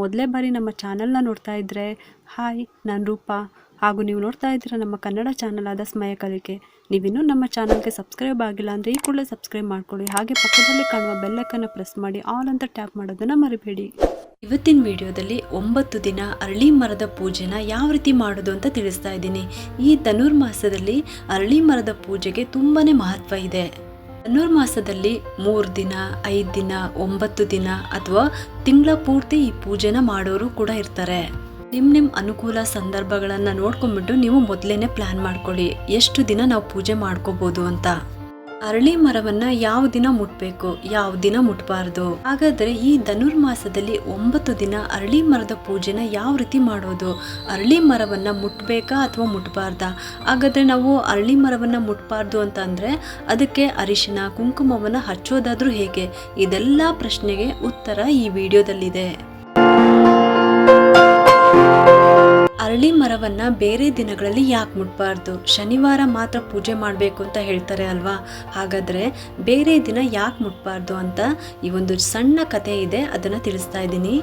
ಮೊದಲೇ ಬಾರಿ ನಮ್ಮ ಚಾನಲ್ನ ನೋಡ್ತಾ ಇದ್ದರೆ ಹಾಯ್, ನಾನು ರೂಪಾ. ಹಾಗೂ ನೀವು ನೋಡ್ತಾ ಇದ್ದೀರ ನಮ್ಮ ಕನ್ನಡ ಚಾನಲ್ ಆದ ಸ್ಮಯ ಕಲಿಕೆ. ನೀವಿನ್ನೂ ನಮ್ಮ ಚಾನಲ್ಗೆ ಸಬ್ಸ್ಕ್ರೈಬ್ ಆಗಿಲ್ಲ ಅಂದರೆ ಈ ಕೂಡಲೇ ಸಬ್ಸ್ಕ್ರೈಬ್ ಮಾಡ್ಕೊಳ್ಳಿ. ಹಾಗೆ ಪಕ್ಕದಲ್ಲಿ ಕಾಣುವ ಬೆಲ್ಲಕ್ಕನ್ನು ಪ್ರೆಸ್ ಮಾಡಿ, ಆಲ್ ಅಂತ ಟ್ಯಾಪ್ ಮಾಡೋದನ್ನು ಮರಿಬೇಡಿ. ಇವತ್ತಿನ ವಿಡಿಯೋದಲ್ಲಿ ಒಂಬತ್ತು ದಿನ ಅರಳಿ ಮರದ ಪೂಜೆನ ಯಾವ ರೀತಿ ಮಾಡೋದು ಅಂತ ತಿಳಿಸ್ತಾ ಇದ್ದೀನಿ. ಈ ಧನುರ್ಮಾಸದಲ್ಲಿ ಅರಳಿ ಮರದ ಪೂಜೆಗೆ ತುಂಬಾ ಮಹತ್ವ ಇದೆ. ಧನುರ್ಮಾಸದಲ್ಲಿ ಮೂರು ದಿನ, ಐದು ದಿನ, ಒಂಬತ್ತು ದಿನ ಅಥವಾ ತಿಂಗಳ ಪೂರ್ತಿ ಈ ಪೂಜೆನ ಮಾಡೋರು ಕೂಡ ಇರ್ತಾರೆ. ನಿಮ್ಮ ನಿಮ್ಮ ಅನುಕೂಲ ಸಂದರ್ಭಗಳನ್ನು ನೋಡ್ಕೊಂಡ್ಬಿಟ್ಟು ನೀವು ಮೊದಲೇ ಪ್ಲ್ಯಾನ್ ಮಾಡ್ಕೊಳ್ಳಿ. ಎಷ್ಟು ದಿನ ನಾವು ಪೂಜೆ ಮಾಡ್ಕೋಬೋದು ಅಂತ. ಅರಳಿ ಮರವನ್ನ ಯಾವ ದಿನ ಮುಟ್ಬೇಕು? ಯಾವ ದಿನ ಮುಟ್ಬಾರ್ದು? ಹಾಗಾದ್ರೆ ಈ ಧನುರ್ಮಾಸದಲ್ಲಿ ಒಂಬತ್ತು ದಿನ ಅರಳಿ ಮರದ ಪೂಜೆನ ಯಾವ ರೀತಿ ಮಾಡೋದು? ಅರಳಿ ಮರವನ್ನ ಮುಟ್ಬೇಕಾ ಅಥವಾ ಮುಟ್ಬಾರ್ದಾ? ಹಾಗಾದ್ರೆ ನಾವು ಅರಳಿ ಮರವನ್ನ ಮುಟ್ಬಾರ್ದು ಅಂತ ಅದಕ್ಕೆ ಅರಿಶಿನ, ಕುಂಕುಮವನ್ನ ಹಚ್ಚೋದಾದ್ರೂ ಹೇಗೆ? ಇದೆಲ್ಲ ಪ್ರಶ್ನೆಗೆ ಉತ್ತರ ಈ ವಿಡಿಯೋದಲ್ಲಿದೆ. ಅರಳಿ ಮರವನ್ನ ಬೇರೆ ದಿನಗಳಲ್ಲಿ ಯಾಕೆ ಮುಟ್ಬಾರ್ದು? ಶನಿವಾರ ಮಾತ್ರ ಪೂಜೆ ಮಾಡಬೇಕು ಅಂತ ಹೇಳ್ತಾರೆ ಅಲ್ವಾ? ಹಾಗಾದ್ರೆ ಬೇರೆ ದಿನ ಯಾಕೆ ಮುಟ್ಬಾರ್ದು ಅಂತ ಈ ಒಂದು ಸಣ್ಣ ಕಥೆ ಇದೆ, ಅದನ್ನ ತಿಳಿಸ್ತಾ ಇದ್ದೀನಿ.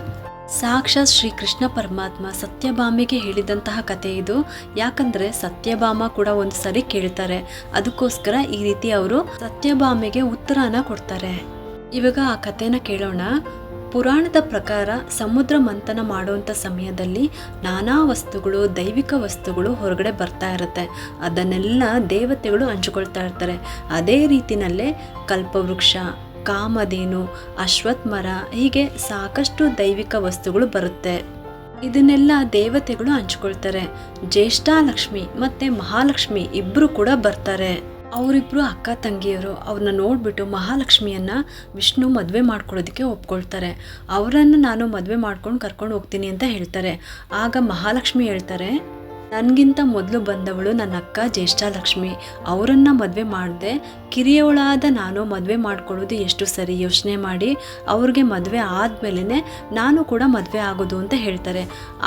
ಸಾಕ್ಷಾತ್ ಶ್ರೀ ಕೃಷ್ಣ ಪರಮಾತ್ಮ ಸತ್ಯಭಾಮೆಗೆ ಹೇಳಿದಂತಹ ಕಥೆ ಇದು. ಯಾಕಂದ್ರೆ ಸತ್ಯಭಾಮ ಕೂಡ ಒಂದು ಸರಿ ಕೇಳ್ತಾರೆ. ಅದಕ್ಕೋಸ್ಕರ ಈ ರೀತಿ ಅವರು ಸತ್ಯಭಾಮೆಗೆ ಉತ್ತರನ ಕೊಡ್ತಾರೆ. ಇವಾಗ ಆ ಕಥೆನ ಕೇಳೋಣ. ಪುರಾಣದ ಪ್ರಕಾರ ಸಮುದ್ರ ಮಂಥನ ಮಾಡುವಂಥ ಸಮಯದಲ್ಲಿ ನಾನಾ ವಸ್ತುಗಳು, ದೈವಿಕ ವಸ್ತುಗಳು ಹೊರಗಡೆ ಬರ್ತಾ ಇರುತ್ತೆ. ಅದನ್ನೆಲ್ಲ ದೇವತೆಗಳು ಹಂಚಿಕೊಳ್ತಾ ಇರ್ತಾರೆ. ಅದೇ ರೀತಿಯಲ್ಲೇ ಕಲ್ಪವೃಕ್ಷ, ಕಾಮಧೇನು ಅಶ್ವತ್ಥ ಮರ ಹೀಗೆ ಸಾಕಷ್ಟು ದೈವಿಕ ವಸ್ತುಗಳು ಬರುತ್ತೆ. ಇದನ್ನೆಲ್ಲ ದೇವತೆಗಳು ಹಂಚ್ಕೊಳ್ತಾರೆ. ಜ್ಯೇಷ್ಠಾಲಕ್ಷ್ಮಿ ಮತ್ತು ಮಹಾಲಕ್ಷ್ಮಿ ಇಬ್ಬರು ಕೂಡ ಬರ್ತಾರೆ. ಅವರಿಬ್ರು ಅಕ್ಕ ತಂಗಿಯರು ಅವ್ರನ್ನ ನೋಡಿಬಿಟ್ಟು ಮಹಾಲಕ್ಷ್ಮಿಯನ್ನು ವಿಷ್ಣು ಮದುವೆ ಮಾಡ್ಕೊಳ್ಳೋದಕ್ಕೆ ಒಪ್ಕೊಳ್ತಾರೆ. ಅವರನ್ನು ನಾನು ಮದುವೆ ಮಾಡ್ಕೊಂಡು ಕರ್ಕೊಂಡು ಹೋಗ್ತೀನಿ ಅಂತ ಹೇಳ್ತಾರೆ. ಆಗ ಮಹಾಲಕ್ಷ್ಮಿ ಹೇಳ್ತಾರೆ, ನನಗಿಂತ ಮೊದಲು ಬಂದವಳು ನನ್ನ ಅಕ್ಕ ಜ್ಯೇಷ್ಠಾಲಕ್ಷ್ಮಿ. ಅವರನ್ನು ಮದುವೆ ಮಾಡಿದೆ, ಕಿರಿಯವಳಾದ ನಾನು ಮದುವೆ ಮಾಡ್ಕೊಳ್ಳೋದು ಎಷ್ಟು ಸರಿ ಯೋಚನೆ ಮಾಡಿ, ಅವ್ರಿಗೆ ಮದುವೆ ಆದಮೇಲೆ ನಾನು ಕೂಡ ಮದುವೆ ಆಗೋದು ಅಂತ ಹೇಳ್ತಾರೆ.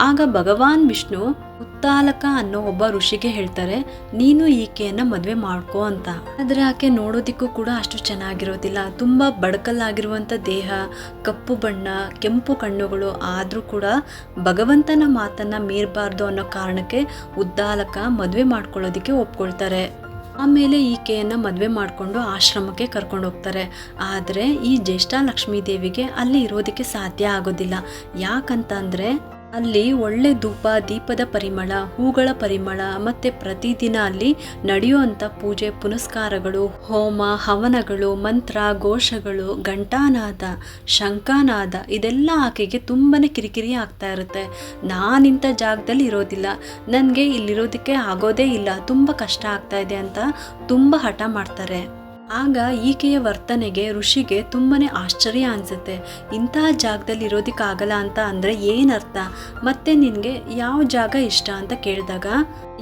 ಆಗ ಭಗವಾನ್ ವಿಷ್ಣು ಉತ್ತಾಲಕ ಅನ್ನೋ ಒಬ್ಬ ಋಷಿಗೆ ಹೇಳ್ತಾರೆ, ನೀನು ಈಕೆಯನ್ನ ಮದುವೆ ಮಾಡ್ಕೋ ಅಂತ. ಆದ್ರೆ ಆಕೆ ನೋಡೋದಿಕ್ಕೂ ಕೂಡ ಅಷ್ಟು ಚೆನ್ನಾಗಿರೋದಿಲ್ಲ. ತುಂಬ ಬಡಕಲ್ಲಾಗಿರುವಂಥ ದೇಹ, ಕಪ್ಪು ಬಣ್ಣ, ಕೆಂಪು ಕಣ್ಣುಗಳು ಆದರೂ ಕೂಡ ಭಗವಂತನ ಮಾತನ್ನ ಮೀರಬಾರ್ದು ಅನ್ನೋ ಕಾರಣಕ್ಕೆ ಉದ್ದಾಲಕ ಮದುವೆ ಮಾಡ್ಕೊಳ್ಳೋದಿಕ್ಕೆ ಒಪ್ಕೊಳ್ತಾರೆ. ಆಮೇಲೆ ಈಕೆಯನ್ನ ಮದುವೆ ಮಾಡಿಕೊಂಡು ಆಶ್ರಮಕ್ಕೆ ಕರ್ಕೊಂಡು ಹೋಗ್ತಾರೆ. ಆದರೆ ಈ ಜ್ಯೇಷ್ಠಾಲಕ್ಷ್ಮೀ ದೇವಿಗೆ ಅಲ್ಲಿ ಇರೋದಕ್ಕೆ ಸಾಧ್ಯ ಆಗೋದಿಲ್ಲ. ಯಾಕಂತ ಅಂದರೆ ಅಲ್ಲಿ ಒಳ್ಳೆ ಧೂಪ, ದೀಪದ ಪರಿಮಳ, ಹೂಗಳ ಪರಿಮಳ, ಮತ್ತೆ ಪ್ರತಿದಿನ ಅಲ್ಲಿ ನಡೆಯುವಂಥ ಪೂಜೆ, ಪುನಸ್ಕಾರಗಳು, ಹೋಮ, ಹವನಗಳು, ಮಂತ್ರ, ಘೋಷಗಳು, ಘಂಟಾನಾದ, ಶಂಖಾನಾದ, ಇದೆಲ್ಲ ಆಕೆಗೆ ತುಂಬಾ ಕಿರಿಕಿರಿ ಆಗ್ತಾ ಇರುತ್ತೆ. ನಾನಿಂಥ ಜಾಗದಲ್ಲಿ ಇರೋದಿಲ್ಲ. ನನಗೆ ಇಲ್ಲಿರೋದಕ್ಕೆ ಆಗೋದೇ ಇಲ್ಲ. ತುಂಬ ಕಷ್ಟ ಆಗ್ತಾ ಇದೆ ಅಂತ ತುಂಬ ಹಠ ಮಾಡ್ತಾರೆ. ಆಗ ಈಕೆಯ ವರ್ತನೆಗೆ ಋಷಿಗೆ ತುಂಬಾನೇ ಆಶ್ಚರ್ಯ ಅನಿಸುತ್ತೆ. ಇಂತಹ ಜಾಗದಲ್ಲಿ ಇರೋದಕ್ಕಾಗಲ್ಲ ಅಂತ ಅಂದರೆ ಏನರ್ಥ? ಮತ್ತೆ ನಿನಗೆ ಯಾವ ಜಾಗ ಇಷ್ಟ ಅಂತ ಕೇಳಿದಾಗ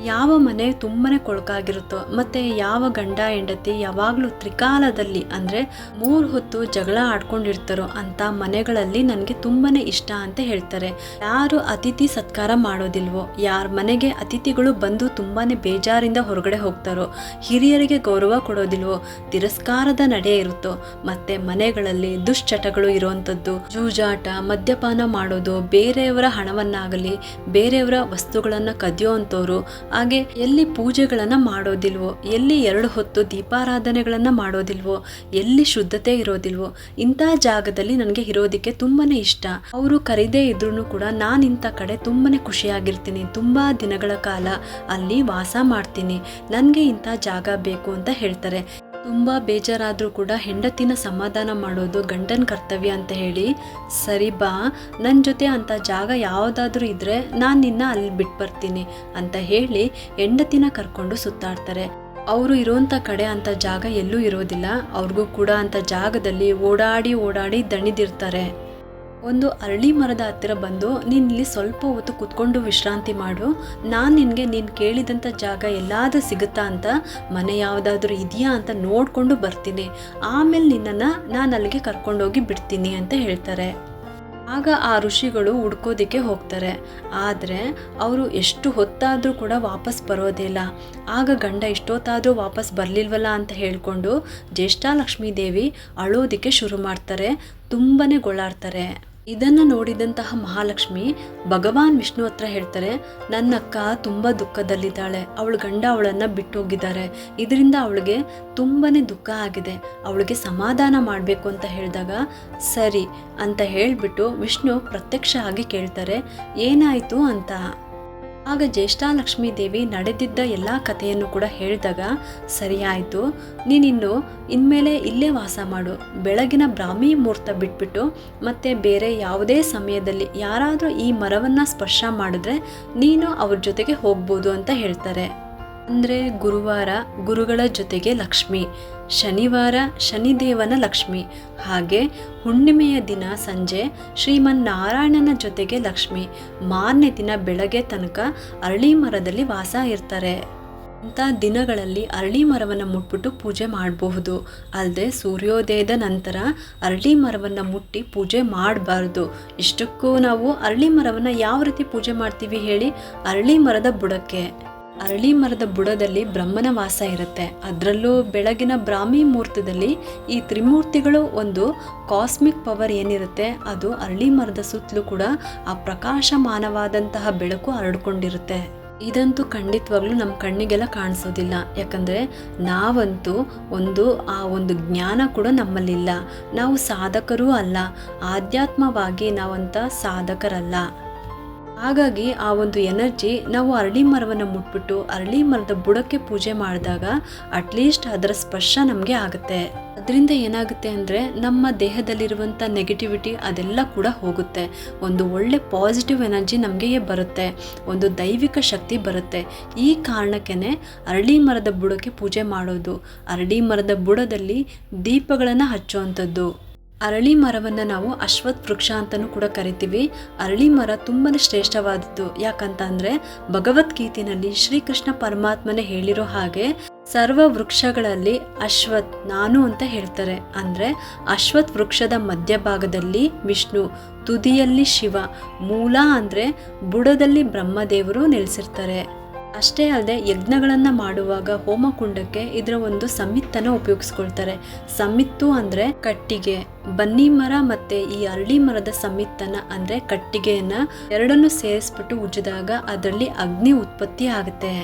ಯಾವ ಮನೆ ತುಂಬಾನೇ ಕೊಳಕಾಗಿರುತ್ತೋ ಮತ್ತೆ ಯಾವ ಗಂಡ ಹೆಂಡತಿ ಯಾವಾಗಲೂ ತ್ರಿಕಾಲದಲ್ಲಿ ಅಂದರೆ ಮೂರು ಹೊತ್ತು ಜಗಳ ಆಡ್ಕೊಂಡಿರ್ತಾರೋ ಅಂತ ಮನೆಗಳಲ್ಲಿ ನನಗೆ ತುಂಬಾ ಇಷ್ಟ ಅಂತ ಹೇಳ್ತಾರೆ. ಯಾರು ಅತಿಥಿ ಸತ್ಕಾರ ಮಾಡೋದಿಲ್ವೋ, ಯಾರ ಮನೆಗೆ ಅತಿಥಿಗಳು ಬಂದು ತುಂಬಾ ಬೇಜಾರಿಂದ ಹೊರಗಡೆ ಹೋಗ್ತಾರೋ, ಹಿರಿಯರಿಗೆ ಗೌರವ ಕೊಡೋದಿಲ್ವೋ, ತಿರಸ್ಕಾರದ ನಡೆ ಇರುತ್ತೋ, ಮತ್ತೆ ಮನೆಗಳಲ್ಲಿ ದುಶ್ಚಟಗಳು ಇರುವಂಥದ್ದು ಜೂಜಾಟ, ಮದ್ಯಪಾನ ಮಾಡೋದು, ಬೇರೆಯವರ ಹಣವನ್ನಾಗಲಿ, ಬೇರೆಯವರ ವಸ್ತುಗಳನ್ನ ಕದಿಯೋವಂಥವ್ರು ಹಾಗೆ ಎಲ್ಲಿ ಪೂಜೆಗಳನ್ನ ಮಾಡೋದಿಲ್ವೋ, ಎಲ್ಲಿ ಎರಡು ಹೊತ್ತು ದೀಪಾರಾಧನೆಗಳನ್ನ ಮಾಡೋದಿಲ್ವೋ, ಎಲ್ಲಿ ಶುದ್ಧತೆ ಇರೋದಿಲ್ವೋ, ಇಂಥ ಜಾಗದಲ್ಲಿ ನನಗೆ ಇರೋದಕ್ಕೆ ತುಂಬಾನೇ ಇಷ್ಟ. ಅವರು ಕರೀದೇ ಇದ್ರೂ ಕೂಡ ನಾನು ಇಂಥ ಕಡೆ ತುಂಬಾನೇ ಖುಷಿಯಾಗಿರ್ತೀನಿ. ತುಂಬಾ ದಿನಗಳ ಕಾಲ ಅಲ್ಲಿ ವಾಸ ಮಾಡ್ತೀನಿ. ನನಗೆ ಇಂಥ ಜಾಗ ಬೇಕು ಅಂತ ಹೇಳ್ತಾರೆ. ತುಂಬ ಬೇಜಾರಾದರೂ ಕೂಡ ಹೆಂಡತಿನ ಸಮಾಧಾನ ಮಾಡೋದು ಗಂಡನ ಕರ್ತವ್ಯ ಅಂತ ಹೇಳಿ, ಸರಿ ಬಾ ನನ್ನ ಜೊತೆ ಅಂಥ ಜಾಗ ಯಾವುದಾದ್ರೂ ಇದ್ದರೆ ನಾನು ನಿನ್ನ ಅಲ್ಲಿ ಬಿಟ್ಟು ಬರ್ತೀನಿ ಅಂತ ಹೇಳಿ ಹೆಂಡತಿನ ಕರ್ಕೊಂಡು ಸುತ್ತಾಡ್ತಾರೆ. ಅವರು ಇರೋಂಥ ಕಡೆ ಅಂಥ ಜಾಗ ಎಲ್ಲೂ ಇರೋದಿಲ್ಲ. ಅವ್ರಿಗೂ ಕೂಡ ಅಂಥ ಜಾಗದಲ್ಲಿ ಓಡಾಡಿ ಓಡಾಡಿ ದಣಿದಿರ್ತಾರೆ. ಒಂದು ಅರಳಿ ಮರದ ಹತ್ತಿರ ಬಂದು, ನೀನು ಇಲ್ಲಿ ಸ್ವಲ್ಪ ಹೊತ್ತು ಕುತ್ಕೊಂಡು ವಿಶ್ರಾಂತಿ ಮಾಡು. ನಾನು ನಿನಗೆ ನೀನು ಕೇಳಿದಂಥ ಜಾಗ ಎಲ್ಲಾದರೂ ಸಿಗುತ್ತಾ ಅಂತ, ಮನೆ ಯಾವುದಾದ್ರೂ ಇದೆಯಾ ಅಂತ ನೋಡಿಕೊಂಡು ಬರ್ತೀನಿ. ಆಮೇಲೆ ನಿನ್ನನ್ನು ನಾನು ಅಲ್ಲಿಗೆ ಕರ್ಕೊಂಡೋಗಿ ಬಿಡ್ತೀನಿ ಅಂತ ಹೇಳ್ತಾರೆ. ಆಗ ಆ ಋಷಿಗಳು ಹುಡ್ಕೋದಕ್ಕೆ ಹೋಗ್ತಾರೆ. ಆದರೆ ಅವರು ಎಷ್ಟು ಹೊತ್ತಾದರೂ ಕೂಡ ವಾಪಸ್ ಬರೋದೇ ಇಲ್ಲ. ಆಗ ಗಂಡ ಎಷ್ಟೊತ್ತಾದರೂ ವಾಪಸ್ ಬರಲಿಲ್ವಲ್ಲ ಅಂತ ಹೇಳಿಕೊಂಡು ಜ್ಯೇಷ್ಠಾಲಕ್ಷ್ಮೀ ದೇವಿ ಅಳೋದಿಕ್ಕೆ ಶುರು ಮಾಡ್ತಾರೆ. ತುಂಬನೇ ಗೊಳಾಡ್ತಾರೆ. ಇದನ್ನ ನೋಡಿದಂತಹ ಮಹಾಲಕ್ಷ್ಮಿ ಭಗವಾನ್ ವಿಷ್ಣು ಹತ್ರ ಹೇಳ್ತಾರೆ ನನ್ನ ಅಕ್ಕ ತುಂಬಾ ದುಃಖದಲ್ಲಿದ್ದಾಳೆ. ಅವಳ ಗಂಡ ಅವಳನ್ನ ಬಿಟ್ಟು ಹೋಗಿದ್ದಾರೆ ಇದರಿಂದ ಅವಳಿಗೆ ತುಂಬಾನೇ ದುಃಖ ಆಗಿದೆ. ಅವಳಿಗೆ ಸಮಾಧಾನ ಮಾಡಬೇಕು ಅಂತ ಹೇಳಿದಾಗ, ಸರಿ ಅಂತ ಹೇಳಿಬಿಟ್ಟು ವಿಷ್ಣು ಪ್ರತ್ಯಕ್ಷ ಆಗಿ ಕೇಳ್ತಾರೆ, ಏನಾಯಿತು? ಅಂತ. ಆಗ ಜ್ಯೇಷ್ಠಾಲಕ್ಷ್ಮೀ ದೇವಿ ನಡೆದಿದ್ದ ಎಲ್ಲ ಕಥೆಯನ್ನು ಕೂಡ ಹೇಳಿದಾಗ, ಸರಿಯಾಯಿತು. ನೀನಿನ್ನು ಇನ್ಮೇಲೆ ಇಲ್ಲೇ ವಾಸ ಮಾಡು. ಬೆಳಗಿನ ಬ್ರಾಹ್ಮಿ ಮುಹೂರ್ತ ಬಿಟ್ಬಿಟ್ಟು ಮತ್ತೆ ಬೇರೆ ಯಾವುದೇ ಸಮಯದಲ್ಲಿ ಯಾರಾದರೂ ಈ ಮರವನ್ನು ಸ್ಪರ್ಶ ಮಾಡಿದ್ರೆ ನೀನು ಅವ್ರ ಜೊತೆಗೆ ಹೋಗ್ಬೋದು ಅಂತ ಹೇಳ್ತಾರೆ. ಅಂದರೆ ಗುರುವಾರ ಗುರುಗಳ ಜೊತೆಗೆ ಲಕ್ಷ್ಮಿ, ಶನಿವಾರ ಶನಿದೇವನ ಲಕ್ಷ್ಮಿ. ಹಾಗೆ ಹುಣ್ಣಿಮೆಯ ದಿನ ಸಂಜೆ ಶ್ರೀಮನ್ನಾರಾಯಣನ ಜೊತೆಗೆ ಲಕ್ಷ್ಮಿ. ಮಾರನೇ ದಿನ ಬೆಳಗ್ಗೆ ತನಕ ಅರಳಿ ಮರದಲ್ಲಿ ವಾಸ ಇರ್ತಾರೆ. ಇಂಥ ದಿನಗಳಲ್ಲಿ ಅರಳಿ ಮರವನ್ನು ಮುಟ್ಬಿಟ್ಟು ಪೂಜೆ ಮಾಡಬಹುದು. ಅಲ್ಲದೆ ಸೂರ್ಯೋದಯದ ನಂತರ ಅರಳಿ ಮರವನ್ನು ಮುಟ್ಟಿ ಪೂಜೆ ಮಾಡಬಾರ್ದು. ಇಷ್ಟಕ್ಕೂ ನಾವು ಅರಳಿ ಮರವನ್ನು ಯಾವ ರೀತಿ ಪೂಜೆ ಮಾಡ್ತೀವಿ ಹೇಳಿ? ಅರಳಿ ಮರದ ಬುಡಕ್ಕೆ. ಅರಳಿ ಮರದ ಬುಡದಲ್ಲಿ ಬ್ರಹ್ಮನ ವಾಸ ಇರುತ್ತೆ. ಅದರಲ್ಲೂ ಬೆಳಗಿನ ಬ್ರಾಹ್ಮಿ ಮುಹೂರ್ತದಲ್ಲಿ ಈ ತ್ರಿಮೂರ್ತಿಗಳು ಒಂದು ಕಾಸ್ಮಿಕ್ ಪವರ್ ಏನಿರುತ್ತೆ, ಅದು ಅರಳಿ ಮರದ ಸುತ್ತಲೂ ಕೂಡ ಆ ಪ್ರಕಾಶಮಾನವಾದಂತಹ ಬೆಳಕು ಹರಡ್ಕೊಂಡಿರುತ್ತೆ. ಇದಂತೂ ಖಂಡಿತವಾಗ್ಲೂ ನಮ್ಮ ಕಣ್ಣಿಗೆಲ್ಲ ಕಾಣಿಸೋದಿಲ್ಲ. ಯಾಕಂದರೆ ನಾವಂತೂ ಒಂದು, ಆ ಒಂದು ಜ್ಞಾನ ಕೂಡ ನಮ್ಮಲ್ಲಿಲ್ಲ. ನಾವು ಸಾಧಕರೂ ಅಲ್ಲ, ಆಧ್ಯಾತ್ಮವಾಗಿ ನಾವಂತ ಸಾಧಕರಲ್ಲ. ಹಾಗಾಗಿ ಆ ಒಂದು ಎನರ್ಜಿ ನಾವು ಅರಳಿ ಮರವನ್ನು ಮುಟ್ಬಿಟ್ಟು ಅರಳಿ ಮರದ ಬುಡಕ್ಕೆ ಪೂಜೆ ಮಾಡಿದಾಗ ಅಟ್ಲೀಸ್ಟ್ ಅದರ ಸ್ಪರ್ಶ ನಮಗೆ ಆಗುತ್ತೆ. ಅದರಿಂದ ಏನಾಗುತ್ತೆ ಅಂದರೆ ನಮ್ಮ ದೇಹದಲ್ಲಿರುವಂಥ ನೆಗೆಟಿವಿಟಿ ಅದೆಲ್ಲ ಕೂಡ ಹೋಗುತ್ತೆ. ಒಂದು ಒಳ್ಳೆ ಪಾಸಿಟಿವ್ ಎನರ್ಜಿ ನಮಗೆ ಬರುತ್ತೆ. ಒಂದು ದೈವಿಕ ಶಕ್ತಿ ಬರುತ್ತೆ. ಈ ಕಾರಣಕ್ಕೇ ಅರಳಿ ಮರದ ಬುಡಕ್ಕೆ ಪೂಜೆ ಮಾಡೋದು, ಅರಳಿ ಮರದ ಬುಡದಲ್ಲಿ ದೀಪಗಳನ್ನು ಹಚ್ಚುವಂಥದ್ದು. ಅರಳಿ ಮರವನ್ನು ನಾವು ಅಶ್ವತ್ ವೃಕ್ಷ ಅಂತಲೂ ಕೂಡ ಕರಿತೀವಿ. ಅರಳಿ ಮರ ತುಂಬಾ ಶ್ರೇಷ್ಠವಾದದ್ದು. ಯಾಕಂತ ಅಂದರೆ ಭಗವದ್ಗೀತೆಯಲ್ಲಿ ಶ್ರೀಕೃಷ್ಣ ಪರಮಾತ್ಮನೇ ಹೇಳಿರೋ ಹಾಗೆ ಸರ್ವ ವೃಕ್ಷಗಳಲ್ಲಿ ಅಶ್ವತ್ ನಾನು ಅಂತ ಹೇಳ್ತಾರೆ. ಅಂದರೆ ಅಶ್ವತ್ ವೃಕ್ಷದ ಮಧ್ಯಭಾಗದಲ್ಲಿ ವಿಷ್ಣು, ತುದಿಯಲ್ಲಿ ಶಿವ, ಮೂಲ ಅಂದರೆ ಬುಡದಲ್ಲಿ ಬ್ರಹ್ಮದೇವರು ನೆಲೆಸಿರ್ತಾರೆ. ಅಷ್ಟೇ ಅಲ್ಲದೆ ಯಜ್ಞಗಳನ್ನು ಮಾಡುವಾಗ ಹೋಮಕುಂಡಕ್ಕೆ ಇದರ ಒಂದು ಸಮಿತ್ತನ್ನು ಉಪಯೋಗಿಸ್ಕೊಳ್ತಾರೆ. ಸಮಿತ್ತು ಅಂದರೆ ಕಟ್ಟಿಗೆ. ಬನ್ನಿ ಮರ ಮತ್ತು ಈ ಅರಳಿ ಮರದ ಸಮಿತ್ತನ ಅಂದರೆ ಕಟ್ಟಿಗೆಯನ್ನು ಎರಡನ್ನು ಸೇರಿಸ್ಬಿಟ್ಟು ಉಜ್ಜಿದಾಗ ಅದರಲ್ಲಿ ಅಗ್ನಿ ಉತ್ಪತ್ತಿ ಆಗುತ್ತೆ.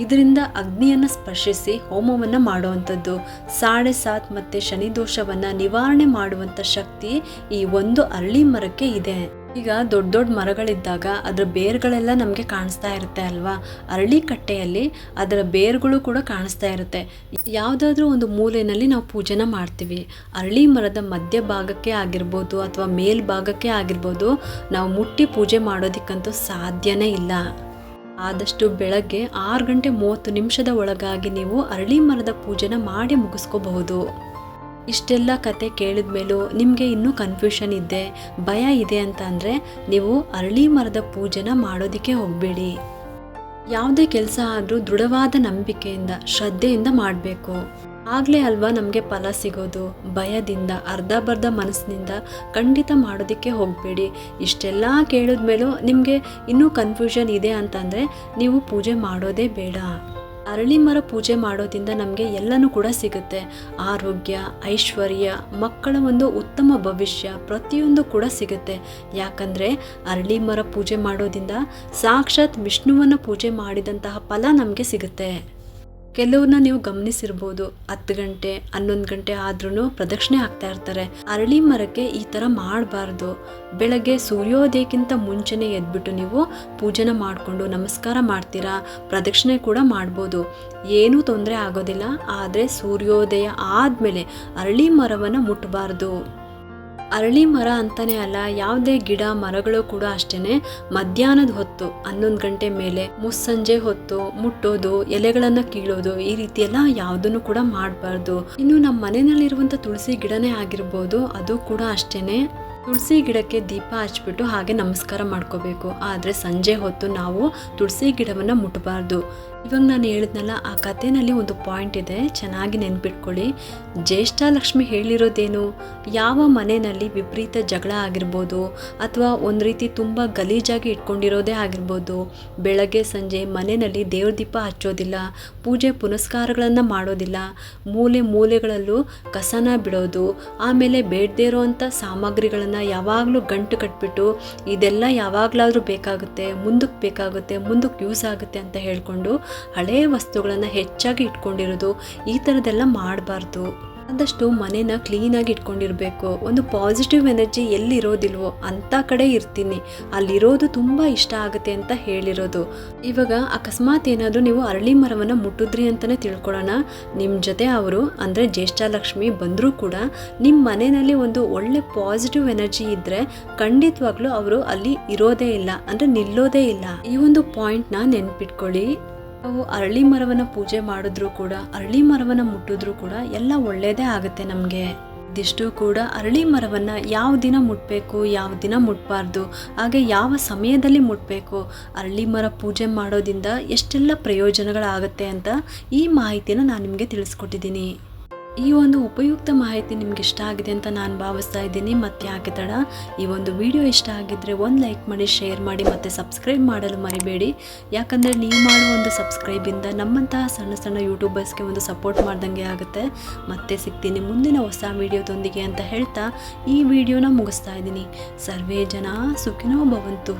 ಇದರಿಂದ ಅಗ್ನಿಯನ್ನು ಸ್ಪರ್ಶಿಸಿ ಹೋಮವನ್ನು ಮಾಡುವಂಥದ್ದು. ಸಾಡೆ ಸಾತ್ ಮತ್ತು ಶನಿ ದೋಷವನ್ನು ನಿವಾರಣೆ ಮಾಡುವಂಥ ಶಕ್ತಿ ಈ ಒಂದು ಅರಳಿ ಮರಕ್ಕೆ ಇದೆ. ಈಗ ದೊಡ್ಡ ದೊಡ್ಡ ಮರಗಳಿದ್ದಾಗ ಅದರ ಬೇರುಗಳೆಲ್ಲ ನಮಗೆ ಕಾಣಿಸ್ತಾ ಇರುತ್ತೆ ಅಲ್ವಾ? ಅರಳಿ ಕಟ್ಟೆಯಲ್ಲಿ ಅದರ ಬೇರುಗಳು ಕೂಡ ಕಾಣಿಸ್ತಾ ಇರುತ್ತೆ. ಯಾವುದಾದ್ರೂ ಒಂದು ಮೂಲೆಯಲ್ಲಿ ನಾವು ಪೂಜೆನ ಮಾಡ್ತೀವಿ. ಅರಳಿ ಮರದ ಮಧ್ಯಭಾಗಕ್ಕೆ ಆಗಿರ್ಬೋದು ಅಥವಾ ಮೇಲ್ಭಾಗಕ್ಕೆ ಆಗಿರ್ಬೋದು ನಾವು ಮುಟ್ಟಿ ಪೂಜೆ ಮಾಡೋದಕ್ಕಂತೂ ಸಾಧ್ಯನೇ ಇಲ್ಲ. ಆದಷ್ಟು ಬೆಳಗ್ಗೆ ಆರು ಗಂಟೆ ಮೂವತ್ತು ನಿಮಿಷದ ಒಳಗಾಗಿ ನೀವು ಅರಳಿ ಮರದ ಪೂಜೆನ ಮಾಡಿ ಮುಗಿಸ್ಕೋಬಹುದು. ಇಷ್ಟೆಲ್ಲ ಕತೆ ಕೇಳಿದ ಮೇಲೂ ನಿಮಗೆ ಇನ್ನೂ ಕನ್ಫ್ಯೂಷನ್ ಇದೆ, ಭಯ ಇದೆ ಅಂತ ಅಂದರೆ ನೀವು ಅರಳಿ ಮರದ ಪೂಜೆನ ಮಾಡೋದಕ್ಕೆ ಹೋಗಬೇಡಿ. ಯಾವುದೇ ಕೆಲಸ ಆದರೂ ದೃಢವಾದ ನಂಬಿಕೆಯಿಂದ, ಶ್ರದ್ಧೆಯಿಂದ ಮಾಡಬೇಕು. ಆಗಲೇ ಅಲ್ವಾ ನಮಗೆ ಫಲ ಸಿಗೋದು? ಭಯದಿಂದ, ಅರ್ಧ ಬರ್ಧ ಮನಸ್ಸಿನಿಂದ ಖಂಡಿತ ಮಾಡೋದಕ್ಕೆ ಹೋಗಬೇಡಿ. ಇಷ್ಟೆಲ್ಲ ಕೇಳಿದ್ಮೇಲೂ ನಿಮಗೆ ಇನ್ನೂ ಕನ್ಫ್ಯೂಷನ್ ಇದೆ ಅಂತಂದರೆ ನೀವು ಪೂಜೆ ಮಾಡೋದೇ ಬೇಡ. ಅರಳಿ ಮರ ಪೂಜೆ ಮಾಡೋದ್ರಿಂದ ನಮಗೆ ಎಲ್ಲನೂ ಕೂಡ ಸಿಗುತ್ತೆ. ಆರೋಗ್ಯ, ಐಶ್ವರ್ಯ, ಮಕ್ಕಳ ಒಂದು ಉತ್ತಮ ಭವಿಷ್ಯ ಪ್ರತಿಯೊಂದು ಕೂಡ ಸಿಗುತ್ತೆ. ಯಾಕಂದರೆ ಅರಳಿ ಮರ ಪೂಜೆ ಮಾಡೋದ್ರಿಂದ ಸಾಕ್ಷಾತ್ ವಿಷ್ಣುವನ್ನು ಪೂಜೆ ಮಾಡಿದಂತಹ ಫಲ ನಮಗೆ ಸಿಗುತ್ತೆ. ಕೆಲವ್ರನ್ನ ನೀವು ಗಮನಿಸಿರ್ಬೋದು. ಹತ್ತು ಗಂಟೆ, ಹನ್ನೊಂದು ಗಂಟೆ ಆದ್ರೂ ಪ್ರದಕ್ಷಿಣೆ ಹಾಕ್ತಾ ಇರ್ತಾರೆ. ಅರಳಿ ಮರಕ್ಕೆ ಈ ಥರ ಮಾಡಬಾರ್ದು. ಬೆಳಗ್ಗೆ ಸೂರ್ಯೋದಯಕ್ಕಿಂತ ಮುಂಚೆನೆ ಎದ್ಬಿಟ್ಟು ನೀವು ಪೂಜೆನ ಮಾಡಿಕೊಂಡು ನಮಸ್ಕಾರ ಮಾಡ್ತೀರಾ? ಪ್ರದಕ್ಷಿಣೆ ಕೂಡ ಮಾಡ್ಬೋದು. ಏನೂ ತೊಂದರೆ ಆಗೋದಿಲ್ಲ. ಆದರೆ ಸೂರ್ಯೋದಯ ಆದಮೇಲೆ ಅರಳಿ ಮರವನ್ನು ಮುಟ್ಟಬಾರ್ದು ಅರಳಿ ಮರ ಅಂತಾನೆ ಅಲ್ಲ, ಯಾವುದೇ ಗಿಡ, ಮರಗಳು ಕೂಡ ಅಷ್ಟೇನೆ ಮಧ್ಯಾಹ್ನದ ಹೊತ್ತು, ಹನ್ನೊಂದು ಗಂಟೆ ಮೇಲೆ ಮುಸ್ಸಂಜೆ ಹೊತ್ತು ಮುಟ್ಟೋದು, ಎಲೆಗಳನ್ನು ಕೀಳೋದು, ಈ ರೀತಿ ಯಾವುದನ್ನು ಕೂಡ ಮಾಡಬಾರ್ದು. ಇನ್ನು ನಮ್ಮ ಮನೆಯಲ್ಲಿರುವಂಥ ತುಳಸಿ ಗಿಡನೇ ಆಗಿರ್ಬೋದು, ಅದು ಕೂಡ ಅಷ್ಟೇನೆ. ತುಳಸಿ ಗಿಡಕ್ಕೆ ದೀಪ ಹಚ್ಬಿಟ್ಟು ಹಾಗೆ ನಮಸ್ಕಾರ ಮಾಡ್ಕೋಬೇಕು. ಆದರೆ ಸಂಜೆ ಹೊತ್ತು ನಾವು ತುಳಸಿ ಗಿಡವನ್ನು ಮುಟ್ಟಬಾರ್ದು ಇವಾಗ ನಾನು ಹೇಳಿದ್ನಲ್ಲ, ಆ ಕಥೆನಲ್ಲಿ ಒಂದು ಪಾಯಿಂಟ್ ಇದೆ, ಚೆನ್ನಾಗಿ ನೆನ್ಪಿಟ್ಕೊಳ್ಳಿ. ಜ್ಯೇಷ್ಠ ಲಕ್ಷ್ಮಿ ಹೇಳಿರೋದೇನು? ಯಾವ ಮನೆಯಲ್ಲಿ ವಿಪರೀತ ಜಗಳ ಆಗಿರ್ಬೋದು, ಅಥವಾ ಒಂದು ರೀತಿ ತುಂಬ ಗಲೀಜಾಗಿ ಇಟ್ಕೊಂಡಿರೋದೇ ಆಗಿರ್ಬೋದು, ಬೆಳಗ್ಗೆ ಸಂಜೆ ಮನೆಯಲ್ಲಿ ದೇವ್ರ ದೀಪ ಹಚ್ಚೋದಿಲ್ಲ, ಪೂಜೆ ಪುನಸ್ಕಾರಗಳನ್ನು ಮಾಡೋದಿಲ್ಲ, ಮೂಲೆ ಮೂಲೆಗಳಲ್ಲೂ ಕಸನ ಬಿಡೋದು, ಆಮೇಲೆ ಬೇಡದೇ ಇರೋವಂಥ ಸಾಮಗ್ರಿಗಳನ್ನು ಯಾವಾಗಲೂ ಗಂಟು ಕಟ್ಬಿಟ್ಟು, ಇದೆಲ್ಲ ಯಾವಾಗಲಾದರೂ ಬೇಕಾಗುತ್ತೆ, ಮುಂದಕ್ಕೆ ಬೇಕಾಗುತ್ತೆ, ಮುಂದಕ್ಕೆ ಯೂಸ್ ಆಗುತ್ತೆ ಅಂತ ಹೇಳ್ಕೊಂಡು ಹಳೆಯ ವಸ್ತುಗಳನ್ನು ಹೆಚ್ಚಾಗಿ ಇಟ್ಕೊಂಡಿರೋದು ಈ ಥರದ್ದೆಲ್ಲ ಮಾಡಬಾರ್ದು. ಆದಷ್ಟು ಮನೇನ ಕ್ಲೀನಾಗಿ ಇಟ್ಕೊಂಡಿರಬೇಕು. ಒಂದು ಪಾಸಿಟಿವ್ ಎನರ್ಜಿ ಎಲ್ಲಿರೋದಿಲ್ವೋ ಅಂಥ ಕಡೆ ಇರ್ತೀನಿ. ಅಲ್ಲಿರೋದು ತುಂಬ ಇಷ್ಟ ಆಗುತ್ತೆ ಅಂತ ಹೇಳಿರೋದು. ಇವಾಗ ಅಕಸ್ಮಾತ್ ಏನಾದರೂ ನೀವು ಅರಳಿ ಮರವನ್ನು ಮುಟ್ಟಿದ್ರಿ ಅಂತಲೇ ತಿಳ್ಕೊಳ್ಳೋಣ. ನಿಮ್ಮ ಜೊತೆ ಅವರು ಅಂದರೆ ಜ್ಯೇಷ್ಠಲಕ್ಷ್ಮಿ ಬಂದರೂ ಕೂಡ ನಿಮ್ಮ ಮನೆಯಲ್ಲಿ ಒಂದು ಒಳ್ಳೆ ಪಾಸಿಟಿವ್ ಎನರ್ಜಿ ಇದ್ದರೆ ಖಂಡಿತವಾಗ್ಲೂ ಅವರು ಅಲ್ಲಿ ಇರೋದೇ ಇಲ್ಲ, ಅಂದರೆ ನಿಲ್ಲೋದೇ ಇಲ್ಲ. ಈ ಒಂದು ಪಾಯಿಂಟ್ನ ನೆನ್ಪಿಟ್ಕೊಳ್ಳಿ. ಅರಳಿ ಮರವನ್ನು ಪೂಜೆ ಮಾಡಿದ್ರು ಕೂಡ, ಅರಳಿ ಮರವನ್ನು ಮುಟ್ಟಿದ್ರು ಕೂಡ ಎಲ್ಲ ಒಳ್ಳೆಯದೇ ಆಗುತ್ತೆ ನಮಗೆ. ಇದಿಷ್ಟು ಕೂಡ ಅರಳಿ ಮರವನ್ನು ಯಾವ ದಿನ ಮುಟ್ಟಬೇಕು ಯಾವ ದಿನ ಮುಟ್ಟಬಾರ್ದು ಹಾಗೆ ಯಾವ ಸಮಯದಲ್ಲಿ ಮುಟ್ಟಬೇಕು ಅರಳಿ ಮರ ಪೂಜೆ ಮಾಡೋದಿಂದ ಎಷ್ಟೆಲ್ಲ ಪ್ರಯೋಜನಗಳಾಗುತ್ತೆ ಅಂತ ಈ ಮಾಹಿತಿನ ನಾನು ನಿಮಗೆ ತಿಳಿಸ್ಕೊಟ್ಟಿದ್ದೀನಿ. ಈ ಒಂದು ಉಪಯುಕ್ತ ಮಾಹಿತಿ ನಿಮ್ಗೆ ಇಷ್ಟ ಆಗಿದೆ ಅಂತ ನಾನು ಭಾವಿಸ್ತಾ ಇದ್ದೀನಿ. ಮತ್ತೆ ಯಾಕೆ ತಡ? ಈ ಒಂದು ವಿಡಿಯೋ ಇಷ್ಟ ಆಗಿದ್ದರೆ ಒಂದು ಲೈಕ್ ಮಾಡಿ, ಶೇರ್ ಮಾಡಿ, ಮತ್ತೆ ಸಬ್ಸ್ಕ್ರೈಬ್ ಮಾಡಲು ಮರಿಬೇಡಿ. ಯಾಕಂದರೆ ನೀವು ಮಾಡುವ ಒಂದು ಸಬ್ಸ್ಕ್ರೈಬಿಂದ ನಮ್ಮಂತಹ ಸಣ್ಣ ಸಣ್ಣ ಯೂಟ್ಯೂಬರ್ಸ್ಗೆ ಒಂದು ಸಪೋರ್ಟ್ ಮಾಡ್ದಂಗೆ ಆಗುತ್ತೆ. ಮತ್ತೆ ಸಿಗ್ತೀನಿ ಮುಂದಿನ ಹೊಸ ವಿಡಿಯೋದೊಂದಿಗೆ ಅಂತ ಹೇಳ್ತಾ ಈ ವಿಡಿಯೋನ ಮುಗಿಸ್ತಾ ಇದ್ದೀನಿ. ಸರ್ವೇ ಜನ ಸುಖಿನೋ ಭವಂತು.